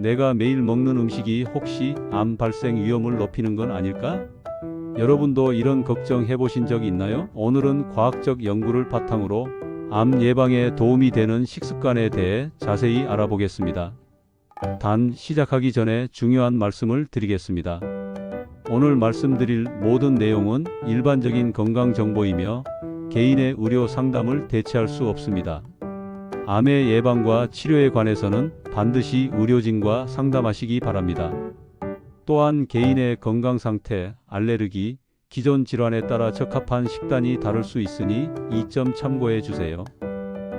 내가 매일 먹는 음식이 혹시 암 발생 위험을 높이는 건 아닐까? 여러분도 이런 걱정 해보신 적 있나요? 오늘은 과학적 연구를 바탕으로 암 예방에 도움이 되는 식습관에 대해 자세히 알아보겠습니다. 단 시작하기 전에 중요한 말씀을 드리겠습니다. 오늘 말씀드릴 모든 내용은 일반적인 건강 정보이며 개인의 의료 상담을 대체할 수 없습니다. 암의 예방과 치료에 관해서는 반드시 의료진과 상담하시기 바랍니다. 또한 개인의 건강 상태, 알레르기, 기존 질환에 따라 적합한 식단이 다를 수 있으니 이 점 참고해 주세요.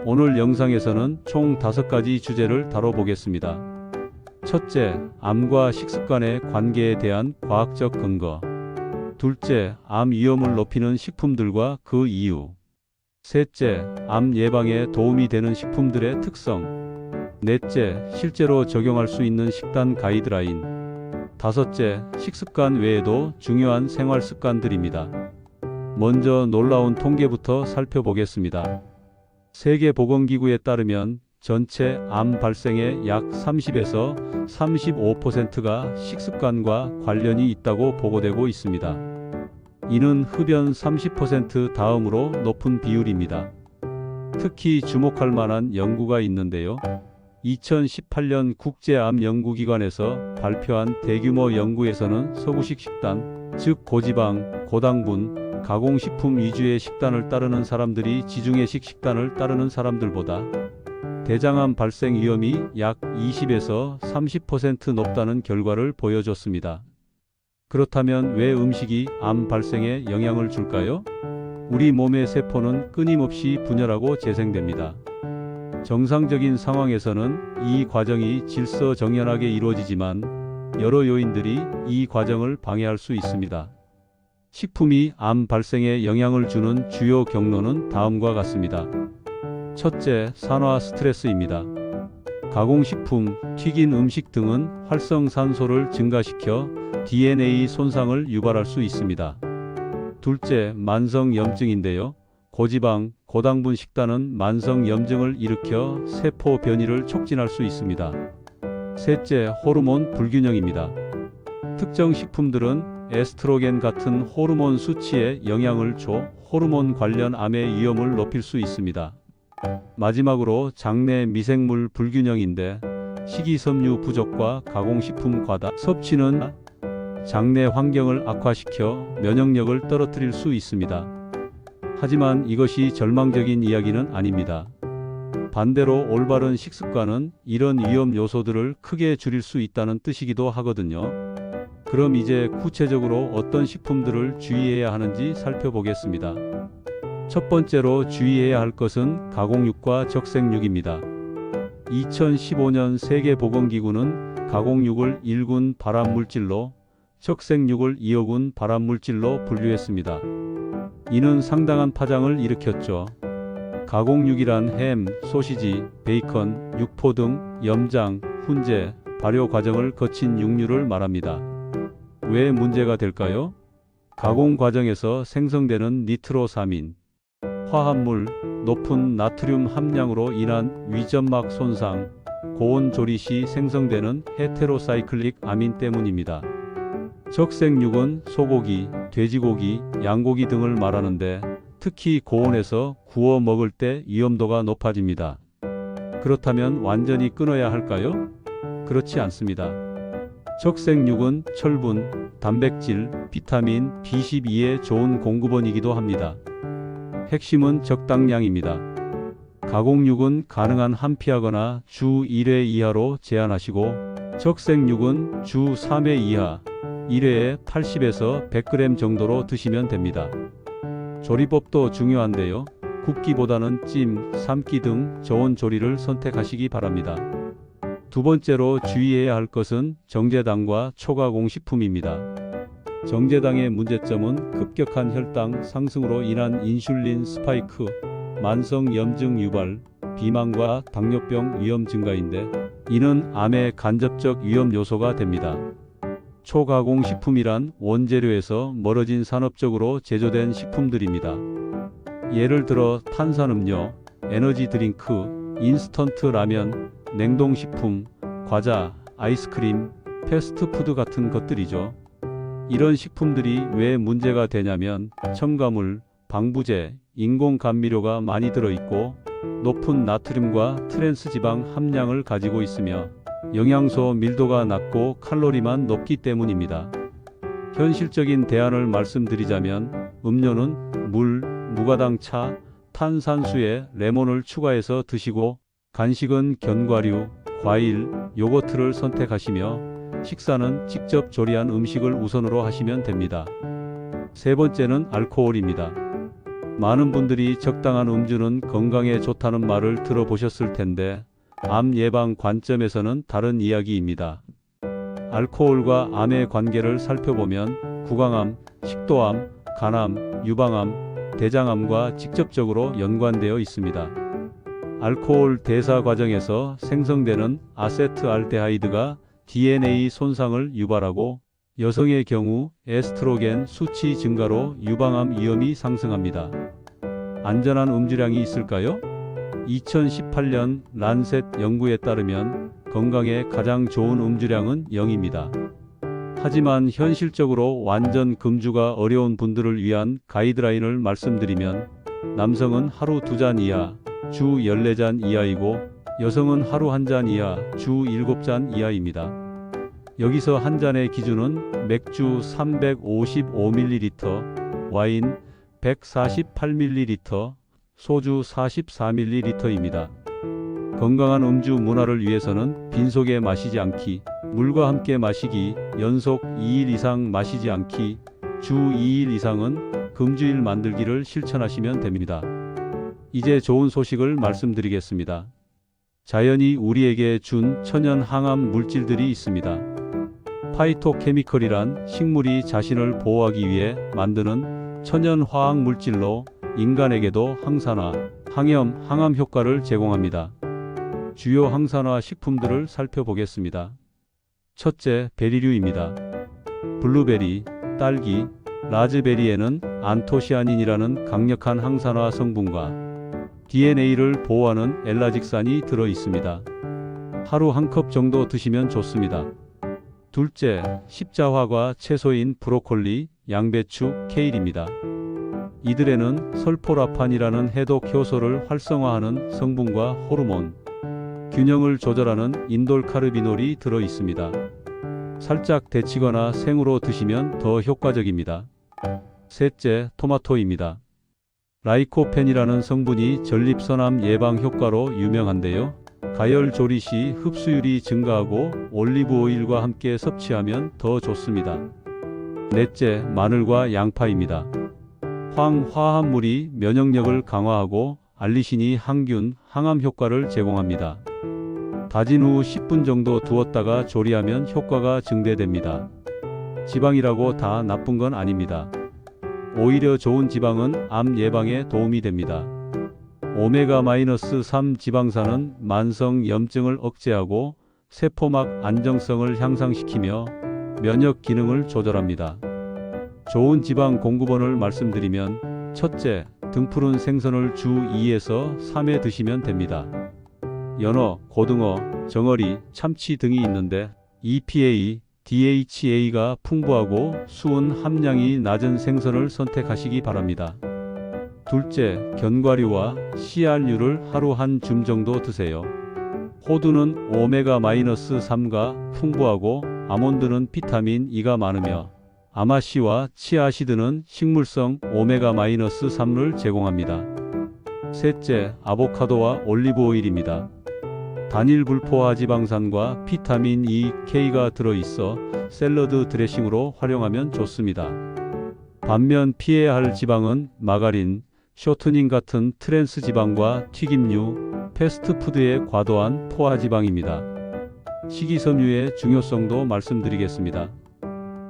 오늘 영상에서는 총 5가지 주제를 다뤄보겠습니다. 첫째, 암과 식습관의 관계에 대한 과학적 근거. 둘째, 암 위험을 높이는 식품들과 그 이유. 셋째, 암 예방에 도움이 되는 식품들의 특성. 넷째, 실제로 적용할 수 있는 식단 가이드라인. 다섯째, 식습관 외에도 중요한 생활 습관들입니다. 먼저 놀라운 통계부터 살펴보겠습니다. 세계보건기구에 따르면 전체 암 발생의 약 30에서 35%가 식습관과 관련이 있다고 보고되고 있습니다. 이는 흡연 30% 다음으로 높은 비율입니다. 특히 주목할 만한 연구가 있는데요. 2018년 국제암 연구기관에서 발표한 대규모 연구에서는 서구식 식단, 즉 고지방, 고당분, 가공식품 위주의 식단을 따르는 사람들이 지중해식 식단을 따르는 사람들보다 대장암 발생 위험이 약 20에서 30% 높다는 결과를 보여줬습니다. 그렇다면 왜 음식이 암 발생에 영향을 줄까요? 우리 몸의 세포는 끊임없이 분열하고 재생됩니다. 정상적인 상황에서는 이 과정이 질서정연하게 이루어지지만 여러 요인들이 이 과정을 방해할 수 있습니다. 식품이 암 발생에 영향을 주는 주요 경로는 다음과 같습니다. 첫째, 산화 스트레스입니다. 가공식품, 튀긴 음식 등은 활성산소를 증가시켜 DNA 손상을 유발할 수 있습니다. 둘째, 만성 염증인데요. 고지방, 고당분 식단은 만성 염증을 일으켜 세포 변이를 촉진할 수 있습니다. 셋째, 호르몬 불균형입니다. 특정 식품들은 에스트로겐 같은 호르몬 수치에 영향을 줘 호르몬 관련 암의 위험을 높일 수 있습니다. 마지막으로 장내 미생물 불균형인데 식이섬유 부족과 가공식품 과다 섭취는 장내 환경을 악화시켜 면역력을 떨어뜨릴 수 있습니다. 하지만 이것이 절망적인 이야기는 아닙니다. 반대로 올바른 식습관은 이런 위험 요소들을 크게 줄일 수 있다는 뜻이기도 하거든요. 그럼 이제 구체적으로 어떤 식품들을 주의해야 하는지 살펴보겠습니다. 첫 번째로 주의해야 할 것은 가공육과 적색육입니다. 2015년 세계보건기구는 가공육을 1군 발암물질로, 적색육을 2호군 발암물질로 분류했습니다. 이는 상당한 파장을 일으켰죠. 가공육이란 햄, 소시지, 베이컨, 육포 등 염장, 훈제, 발효 과정을 거친 육류를 말합니다. 왜 문제가 될까요? 가공 과정에서 생성되는 니트로사민, 화합물, 높은 나트륨 함량으로 인한 위점막 손상, 고온 조리 시 생성되는 헤테로사이클릭 아민 때문입니다. 적색육은 소고기, 돼지고기, 양고기 등을 말하는데 특히 고온에서 구워 먹을 때 위험도가 높아집니다. 그렇다면 완전히 끊어야 할까요? 그렇지 않습니다. 적색육은 철분, 단백질, 비타민 B12의 좋은 공급원이기도 합니다. 핵심은 적당량입니다. 가공육은 가능한 한 피하거나 주 1회 이하로 제한하시고 적색육은 주 3회 이하 1회에 80에서 100g 정도로 드시면 됩니다. 조리법도 중요한데요. 굽기보다는 찜, 삶기 등 저온 조리를 선택하시기 바랍니다. 두 번째로 주의해야 할 것은 정제당과 초가공 식품입니다. 정제당의 문제점은 급격한 혈당 상승으로 인한 인슐린 스파이크, 만성 염증 유발, 비만과 당뇨병 위험 증가인데 이는 암의 간접적 위험 요소가 됩니다. 초가공 식품이란 원재료에서 멀어진 산업적으로 제조된 식품들입니다. 예를 들어 탄산음료, 에너지 드링크, 인스턴트 라면, 냉동식품, 과자, 아이스크림, 패스트푸드 같은 것들이죠. 이런 식품들이 왜 문제가 되냐면 첨가물, 방부제, 인공 감미료가 많이 들어있고 높은 나트륨과 트랜스 지방 함량을 가지고 있으며 영양소 밀도가 낮고 칼로리만 높기 때문입니다. 현실적인 대안을 말씀드리자면 음료는 물, 무가당 차, 탄산수에 레몬을 추가해서 드시고 간식은 견과류, 과일, 요거트를 선택하시며 식사는 직접 조리한 음식을 우선으로 하시면 됩니다. 세 번째는 알코올입니다. 많은 분들이 적당한 음주는 건강에 좋다는 말을 들어보셨을 텐데 암 예방 관점에서는 다른 이야기입니다. 알코올과 암의 관계를 살펴보면 구강암, 식도암, 간암, 유방암, 대장암과 직접적으로 연관되어 있습니다. 알코올 대사 과정에서 생성되는 아세트알데하이드가 DNA 손상을 유발하고 여성의 경우 에스트로겐 수치 증가로 유방암 위험이 상승합니다. 안전한 음주량이 있을까요? 2018년 란셋 연구에 따르면 건강에 가장 좋은 음주량은 0입니다. 하지만 현실적으로 완전 금주가 어려운 분들을 위한 가이드라인을 말씀드리면 남성은 하루 두잔 이하, 주 14잔 이하이고 여성은 하루 한 잔 이하, 주 7잔 이하입니다. 여기서 한 잔의 기준은 맥주 355ml, 와인 148ml, 소주 44ml입니다. 건강한 음주 문화를 위해서는 빈속에 마시지 않기, 물과 함께 마시기, 연속 2일 이상 마시지 않기, 주 2일 이상은 금주일 만들기를 실천하시면 됩니다. 이제 좋은 소식을 말씀드리겠습니다. 자연이 우리에게 준 천연 항암 물질들이 있습니다. 파이토케미컬이란 식물이 자신을 보호하기 위해 만드는 천연 화학 물질로 인간에게도 항산화, 항염, 항암 효과를 제공합니다. 주요 항산화 식품들을 살펴보겠습니다. 첫째, 베리류입니다. 블루베리, 딸기, 라즈베리에는 안토시아닌이라는 강력한 항산화 성분과 DNA를 보호하는 엘라직산이 들어 있습니다. 하루 한 컵 정도 드시면 좋습니다. 둘째, 십자화과 채소인 브로콜리, 양배추, 케일입니다. 이들에는 설포라판이라는 해독 효소를 활성화하는 성분과 호르몬, 균형을 조절하는 인돌카르비놀이 들어 있습니다. 살짝 데치거나 생으로 드시면 더 효과적입니다. 셋째, 토마토입니다. 라이코펜이라는 성분이 전립선암 예방 효과로 유명한데요. 가열 조리 시 흡수율이 증가하고 올리브 오일과 함께 섭취하면 더 좋습니다. 넷째, 마늘과 양파입니다. 황화합물이 면역력을 강화하고 알리신이 항균, 항암 효과를 제공합니다. 다진 후 10분 정도 두었다가 조리하면 효과가 증대됩니다. 지방이라고 다 나쁜 건 아닙니다. 오히려 좋은 지방은 암 예방에 도움이 됩니다. 오메가-3 지방산은 만성 염증을 억제하고 세포막 안정성을 향상시키며 면역 기능을 조절합니다. 좋은 지방 공급원을 말씀드리면 첫째, 등푸른 생선을 주 2에서 3회 드시면 됩니다. 연어, 고등어, 정어리, 참치 등이 있는데 EPA, DHA가 풍부하고 수은 함량이 낮은 생선을 선택하시기 바랍니다. 둘째, 견과류와 CR류를 하루 한 줌 정도 드세요. 호두는 오메가-3가 풍부하고 아몬드는 비타민 E가 많으며 아마씨와 치아시드는 식물성 오메가-3를 제공합니다. 셋째, 아보카도와 올리브 오일입니다. 단일 불포화 지방산과 비타민 E, K가 들어있어 샐러드 드레싱으로 활용하면 좋습니다. 반면 피해야 할 지방은 마가린, 쇼트닝 같은 트랜스 지방과 튀김류, 패스트푸드의 과도한 포화 지방입니다. 식이섬유의 중요성도 말씀드리겠습니다.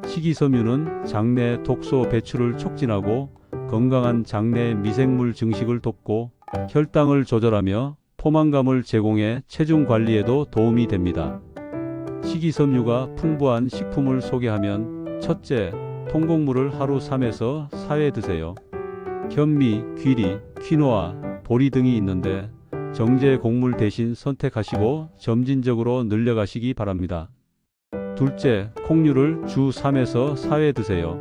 식이섬유는 장내 독소 배출을 촉진하고 건강한 장내 미생물 증식을 돕고 혈당을 조절하며 포만감을 제공해 체중 관리에도 도움이 됩니다. 식이섬유가 풍부한 식품을 소개하면 첫째, 통곡물을 하루 3에서 4회 드세요. 현미, 귀리, 퀴노아, 보리 등이 있는데 정제 곡물 대신 선택하시고 점진적으로 늘려가시기 바랍니다. 둘째, 콩류를 주 3에서 4회 드세요.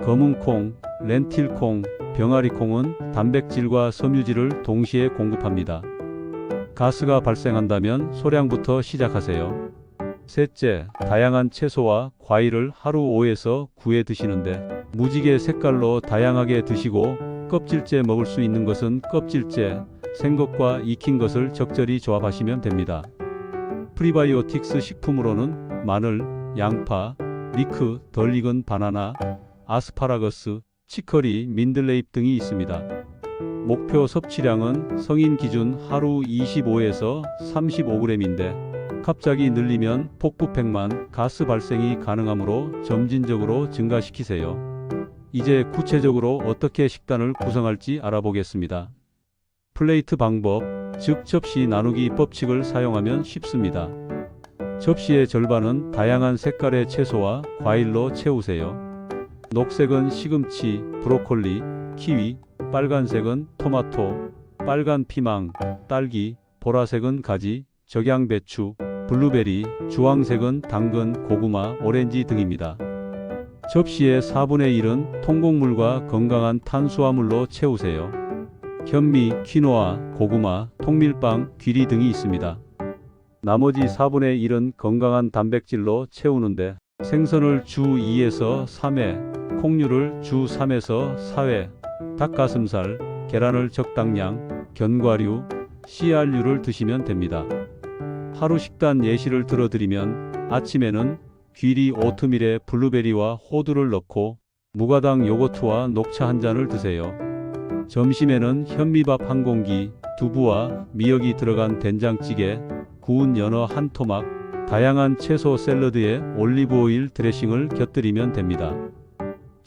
검은 콩, 렌틸 콩, 병아리 콩은 단백질과 섬유질을 동시에 공급합니다. 가스가 발생한다면 소량부터 시작하세요. 셋째, 다양한 채소와 과일을 하루 5에서 9회 드시는데 무지개 색깔로 다양하게 드시고 껍질째 먹을 수 있는 것은 껍질째, 생것과 익힌 것을 적절히 조합하시면 됩니다. 프리바이오틱스 식품으로는 마늘, 양파, 리크, 덜 익은 바나나, 아스파라거스, 치커리, 민들레잎 등이 있습니다. 목표 섭취량은 성인 기준 하루 25에서 35g인데 갑자기 늘리면 폭부팩만 가스 발생이 가능하므로 점진적으로 증가시키세요. 이제 구체적으로 어떻게 식단을 구성할지 알아보겠습니다. 플레이트 방법, 즉 접시 나누기 법칙을 사용하면 쉽습니다. 접시의 절반은 다양한 색깔의 채소와 과일로 채우세요. 녹색은 시금치, 브로콜리, 키위, 빨간색은 토마토, 빨간 피망, 딸기, 보라색은 가지, 적양배추, 블루베리, 주황색은 당근, 고구마, 오렌지 등입니다. 접시의 4분의 1은 통곡물과 건강한 탄수화물로 채우세요. 현미, 퀴노아, 고구마, 통밀빵, 귀리 등이 있습니다. 나머지 4분의 1은 건강한 단백질로 채우는데 생선을 주 2에서 3회, 콩류를 주 3에서 4회, 닭가슴살, 계란을 적당량, 견과류, 씨알류를 드시면 됩니다. 하루 식단 예시를 들어드리면 아침에는 귀리 오트밀에 블루베리와 호두를 넣고 무가당 요거트와 녹차 한 잔을 드세요. 점심에는 현미밥 한 공기, 두부와 미역이 들어간 된장찌개, 구운 연어 한 토막, 다양한 채소 샐러드에 올리브 오일 드레싱을 곁들이면 됩니다.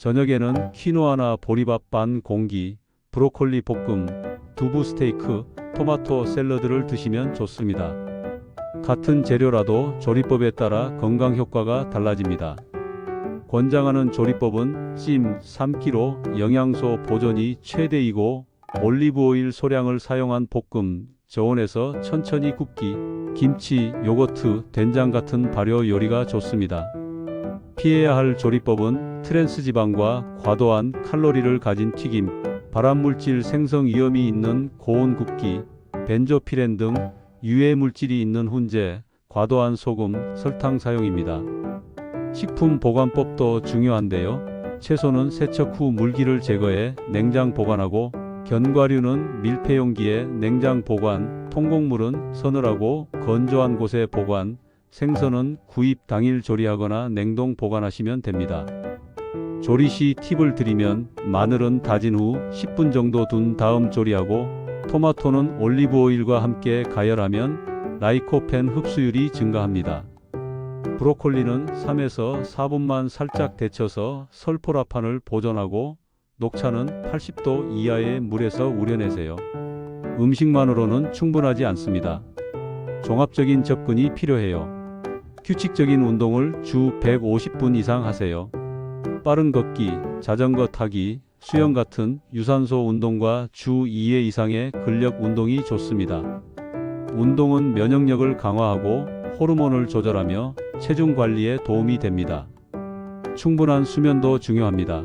저녁에는 퀴노아나 보리밥 반 공기, 브로콜리 볶음, 두부 스테이크, 토마토 샐러드를 드시면 좋습니다. 같은 재료라도 조리법에 따라 건강 효과가 달라집니다. 권장하는 조리법은 찜, 삶기로 영양소 보존이 최대이고 올리브 오일 소량을 사용한 볶음, 저온에서 천천히 굽기, 김치, 요거트, 된장 같은 발효 요리가 좋습니다. 피해야 할 조리법은 트랜스 지방과 과도한 칼로리를 가진 튀김, 발암물질 생성 위험이 있는 고온 굽기, 벤조피렌 등 유해 물질이 있는 훈제, 과도한 소금, 설탕 사용입니다. 식품 보관법도 중요한데요. 채소는 세척 후 물기를 제거해 냉장 보관하고 견과류는 밀폐용기에 냉장 보관, 통곡물은 서늘하고 건조한 곳에 보관, 생선은 구입 당일 조리하거나 냉동 보관하시면 됩니다. 조리 시 팁을 드리면 마늘은 다진 후 10분 정도 둔 다음 조리하고 토마토는 올리브 오일과 함께 가열하면 라이코펜 흡수율이 증가합니다. 브로콜리는 3에서 4분만 살짝 데쳐서 설포라판을 보존하고 녹차는 80도 이하의 물에서 우려내세요. 음식만으로는 충분하지 않습니다. 종합적인 접근이 필요해요. 규칙적인 운동을 주 150분 이상 하세요. 빠른 걷기, 자전거 타기, 수영 같은 유산소 운동과 주 2회 이상의 근력 운동이 좋습니다. 운동은 면역력을 강화하고 호르몬을 조절하며 체중 관리에 도움이 됩니다. 충분한 수면도 중요합니다.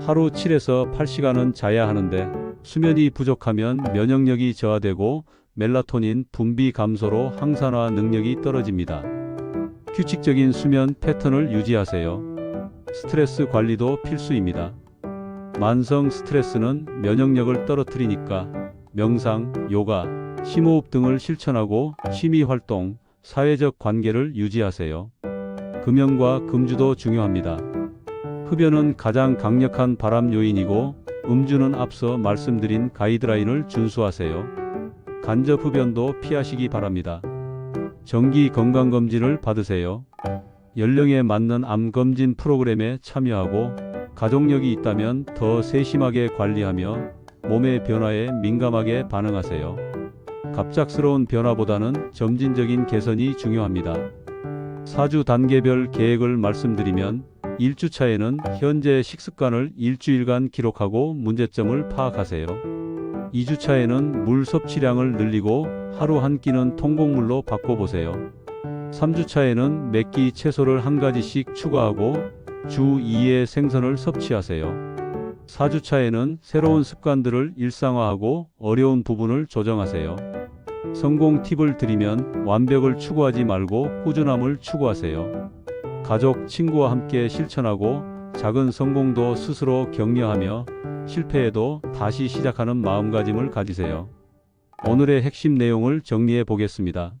하루 7에서 8시간은 자야 하는데 수면이 부족하면 면역력이 저하되고 멜라토닌 분비 감소로 항산화 능력이 떨어집니다. 규칙적인 수면 패턴을 유지하세요. 스트레스 관리도 필수입니다. 만성 스트레스는 면역력을 떨어뜨리니까 명상, 요가, 심호흡 등을 실천하고 취미 활동, 사회적 관계를 유지하세요. 금연과 금주도 중요합니다. 흡연은 가장 강력한 발암 요인이고 음주는 앞서 말씀드린 가이드라인을 준수하세요. 간접 흡연도 피하시기 바랍니다. 정기 건강검진을 받으세요. 연령에 맞는 암 검진 프로그램에 참여하고 가족력이 있다면 더 세심하게 관리하며 몸의 변화에 민감하게 반응하세요. 갑작스러운 변화보다는 점진적인 개선이 중요합니다. 4주 단계별 계획을 말씀드리면 1주차에는 현재 식습관을 일주일간 기록하고 문제점을 파악하세요. 2주차에는 물 섭취량을 늘리고 하루 한 끼는 통곡물로 바꿔보세요. 3주차에는 맵기 채소를 한 가지씩 추가하고 주 2회 생선을 섭취하세요. 4주차에는 새로운 습관들을 일상화하고 어려운 부분을 조정하세요. 성공 팁을 드리면 완벽을 추구하지 말고 꾸준함을 추구하세요. 가족, 친구와 함께 실천하고 작은 성공도 스스로 격려하며 실패에도 다시 시작하는 마음가짐을 가지세요. 오늘의 핵심 내용을 정리해 보겠습니다.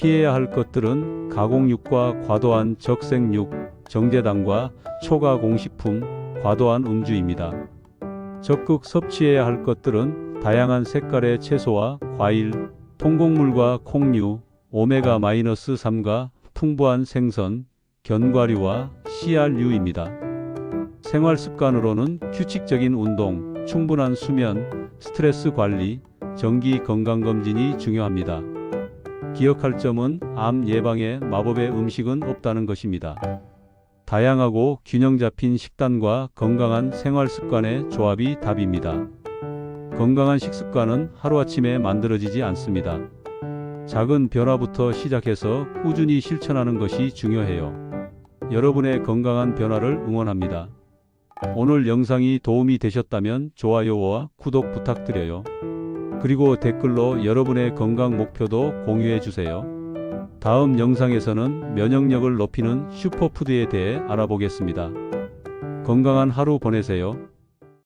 피해야 할 것들은 가공육과 과도한 적색육, 정제당과 초가 공식품, 과도한 음주입니다. 적극 섭취해야 할 것들은 다양한 색깔의 채소와 과일, 통곡물과 콩류, 오메가-3과 풍부한 생선, 견과류와 CR류입니다. 생활 습관으로는 규칙적인 운동, 충분한 수면, 스트레스 관리, 정기 건강검진이 중요합니다. 기억할 점은 암 예방에 마법의 음식은 없다는 것입니다. 다양하고 균형 잡힌 식단과 건강한 생활 습관의 조합이 답입니다. 건강한 식습관은 하루아침에 만들어지지 않습니다. 작은 변화부터 시작해서 꾸준히 실천하는 것이 중요해요. 여러분의 건강한 변화를 응원합니다. 오늘 영상이 도움이 되셨다면 좋아요와 구독 부탁드려요. 그리고 댓글로 여러분의 건강 목표도 공유해 주세요. 다음 영상에서는 면역력을 높이는 슈퍼푸드에 대해 알아보겠습니다. 건강한 하루 보내세요.